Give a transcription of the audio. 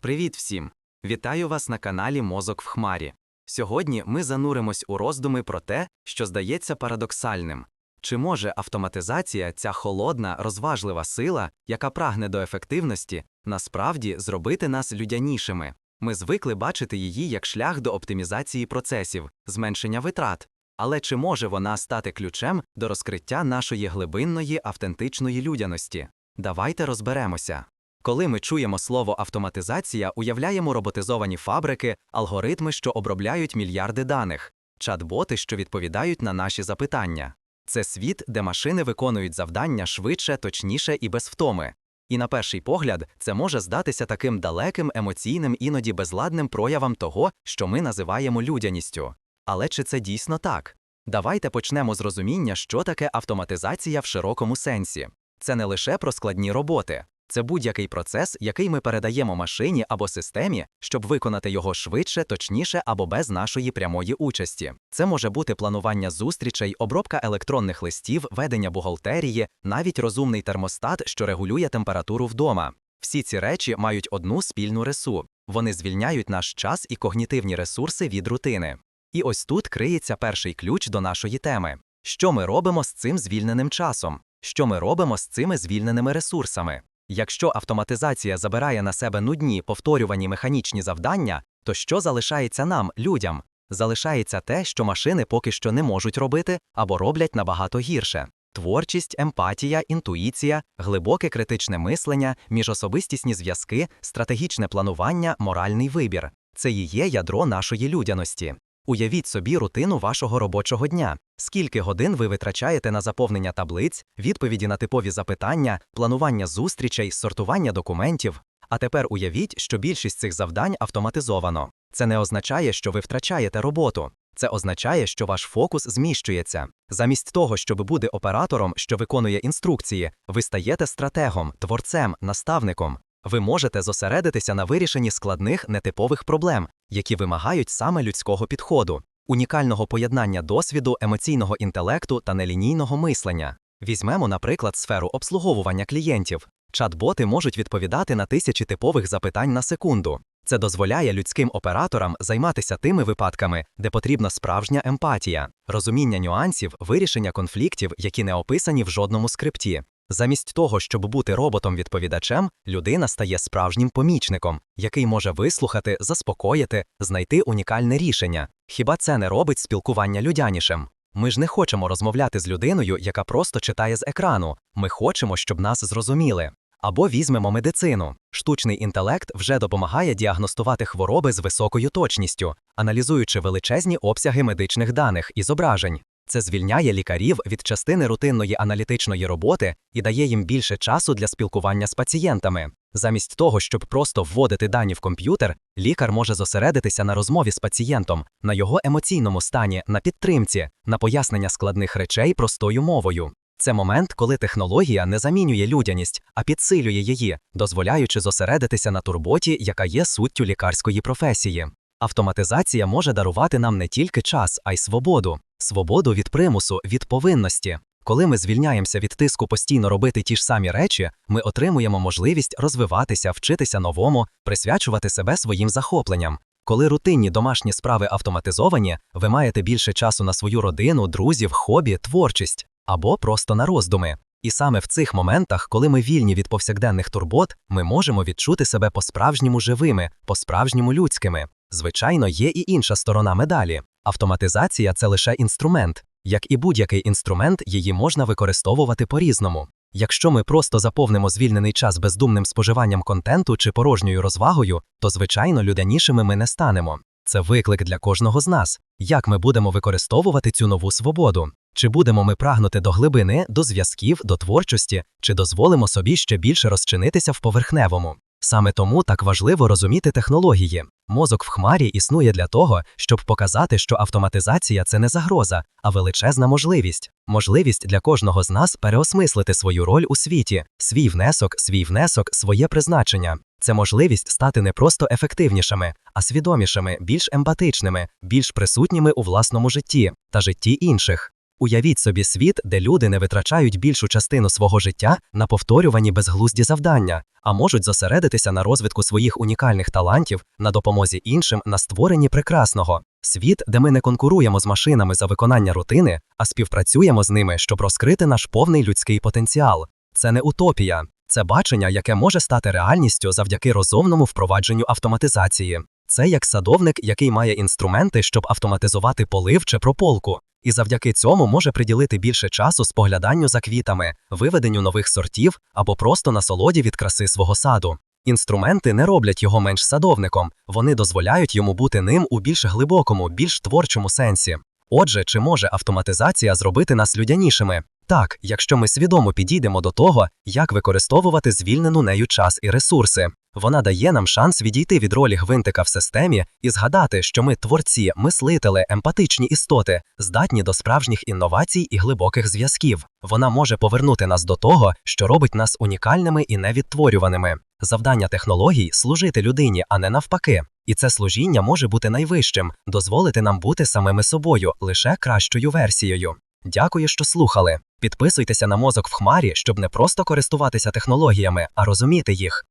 Привіт всім! Вітаю вас на каналі Мозок в Хмарі. Сьогодні ми зануримось у роздуми про те, що здається парадоксальним. Чи може автоматизація, ця холодна, розважлива сила, яка прагне до ефективності, насправді зробити нас людянішими? Ми звикли бачити її як шлях до оптимізації процесів, зменшення витрат. Але чи може вона стати ключем до розкриття нашої глибинної автентичної людяності? Давайте розберемося. Коли ми чуємо слово автоматизація, уявляємо роботизовані фабрики, алгоритми, що обробляють мільярди даних, чат-боти, що відповідають на наші запитання. Це світ, де машини виконують завдання швидше, точніше і без втоми. І на перший погляд, це може здатися таким далеким, емоційним, іноді безладним проявом того, що ми називаємо людяністю. Але чи це дійсно так? Давайте почнемо з розуміння, що таке автоматизація в широкому сенсі. Це не лише про складні роботи. Це будь-який процес, який ми передаємо машині або системі, щоб виконати його швидше, точніше або без нашої прямої участі. Це може бути планування зустрічей, обробка електронних листів, ведення бухгалтерії, навіть розумний термостат, що регулює температуру вдома. Всі ці речі мають одну спільну рису. Вони звільняють наш час і когнітивні ресурси від рутини. І ось тут криється перший ключ до нашої теми. Що ми робимо з цим звільненим часом? Що ми робимо з цими звільненими ресурсами? Якщо автоматизація забирає на себе нудні повторювані механічні завдання, то що залишається нам, людям? Залишається те, що машини поки що не можуть робити або роблять набагато гірше. Творчість, емпатія, інтуїція, глибоке критичне мислення, міжособистісні зв'язки, стратегічне планування, моральний вибір це і є ядро нашої людяності. Уявіть собі рутину вашого робочого дня. Скільки годин ви витрачаєте на заповнення таблиць, відповіді на типові запитання, планування зустрічей, сортування документів. А тепер уявіть, що більшість цих завдань автоматизовано. Це не означає, що ви втрачаєте роботу. Це означає, що ваш фокус зміщується. Замість того, щоб бути оператором, що виконує інструкції, ви стаєте стратегом, творцем, наставником. Ви можете зосередитися на вирішенні складних нетипових проблем, які вимагають саме людського підходу, унікального поєднання досвіду, емоційного інтелекту та нелінійного мислення. Візьмемо, наприклад, сферу обслуговування клієнтів. Чат-боти можуть відповідати на тисячі типових запитань на секунду. Це дозволяє людським операторам займатися тими випадками, де потрібна справжня емпатія, розуміння нюансів, вирішення конфліктів, які не описані в жодному скрипті. Замість того, щоб бути роботом-відповідачем, людина стає справжнім помічником, який може вислухати, заспокоїти, знайти унікальне рішення. Хіба це не робить спілкування людянішим? Ми ж не хочемо розмовляти з людиною, яка просто читає з екрану. Ми хочемо, щоб нас зрозуміли. Або візьмемо медицину. Штучний інтелект вже допомагає діагностувати хвороби з високою точністю, аналізуючи величезні обсяги медичних даних і зображень. Це звільняє лікарів від частини рутинної аналітичної роботи і дає їм більше часу для спілкування з пацієнтами. Замість того, щоб просто вводити дані в комп'ютер, лікар може зосередитися на розмові з пацієнтом, на його емоційному стані, на підтримці, на пояснення складних речей простою мовою. Це момент, коли технологія не замінює людяність, а підсилює її, дозволяючи зосередитися на турботі, яка є суттю лікарської професії. Автоматизація може дарувати нам не тільки час, а й свободу, свободу від примусу, від повинності. Коли ми звільняємося від тиску постійно робити ті ж самі речі, ми отримуємо можливість розвиватися, вчитися новому, присвячувати себе своїм захопленням. Коли рутинні домашні справи автоматизовані, ви маєте більше часу на свою родину, друзів, хобі, творчість або просто на роздуми. І саме в цих моментах, коли ми вільні від повсякденних турбот, ми можемо відчути себе по-справжньому живими, по-справжньому людськими. Звичайно, є і інша сторона медалі. Автоматизація це лише інструмент. Як і будь-який інструмент, її можна використовувати по-різному. Якщо ми просто заповнимо звільнений час бездумним споживанням контенту чи порожньою розвагою, то звичайно людянішими ми не станемо. Це виклик для кожного з нас. Як ми будемо використовувати цю нову свободу? Чи будемо ми прагнути до глибини, до зв'язків, до творчості, чи дозволимо собі ще більше розчинитися в поверхневому? Саме тому так важливо розуміти технології. Мозок в хмарі існує для того, щоб показати, що автоматизація це не загроза, а величезна можливість. Можливість для кожного з нас переосмислити свою роль у світі, свій внесок, свій внесок, своє призначення. Це можливість стати не просто ефективнішими, а свідомішими, більш емпатичними, більш присутніми у власному житті та житті інших. Уявіть собі світ, де люди не витрачають більшу частину свого життя на повторювані безглузді завдання, а можуть зосередитися на розвитку своїх унікальних талантів, на допомозі іншим, на створенні прекрасного. Світ, де ми не конкуруємо з машинами за виконання рутини, а співпрацюємо з ними, щоб розкрити наш повний людський потенціал. Це не утопія, це бачення, яке може стати реальністю завдяки розумному впровадженню автоматизації. Це як садовник, який має інструменти, щоб автоматизувати полив чи прополку, і завдяки цьому може приділити більше часу спогляданню за квітами, виведенню нових сортів або просто насолоді від краси свого саду. Інструменти не роблять його менш садовником, вони дозволяють йому бути ним у більш глибокому, більш творчому сенсі. Отже, чи може автоматизація зробити нас людянішими? Так, якщо ми свідомо підійдемо до того, як використовувати звільнену нею час і ресурси. Вона дає нам шанс відійти від ролі гвинтика в системі і згадати, що ми творці, мислителі, емпатичні істоти, здатні до справжніх інновацій і глибоких зв'язків. Вона може повернути нас до того, що робить нас унікальними і невідтворюваними. Завдання технологій служити людині, а не навпаки. І це служіння може бути найвищим, дозволити нам бути самими собою, лише кращою версією. Дякую, що слухали. Підписуйтеся на мозок в хмарі, щоб не просто користуватися технологіями, а розуміти їх.